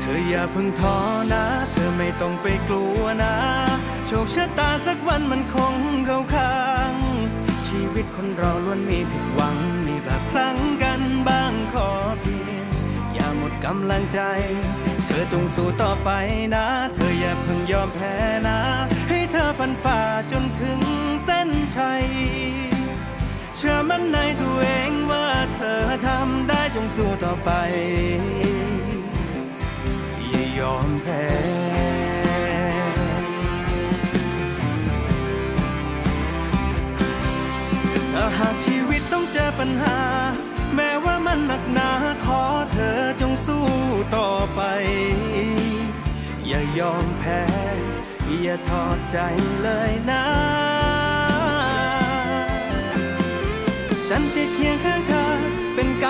เธออย่าเพิ่งท้อนะ เธอไม่ต้องไปกลัวนะ โชคชะตาสักวันมันคงเข้าข้าง ชีวิตคนเราล้วนมีผิดหวัง มีแบบพลั้งกันบ้างขอเพียง อย่าหมดกำลังใจ เธอต้องสู้ต่อไปนะ เธออย่าเพิ่งยอมแพ้นะ ให้เธอฟันฝ่าจนถึงเส้นชัย เชื่อมั่นในตัวเองว่าเธอทำได้จงสู้ต่อไป อมแพ้ถ้าหากชีวิตต้องเจอปัญหา แม้ว่ามันหนักหนาขอเธอจงสู้ต่อไป อย่ายอมแพ้ อย่าทอดใจเลยนะ ฉันจะเคียงข้างเธอเป็นก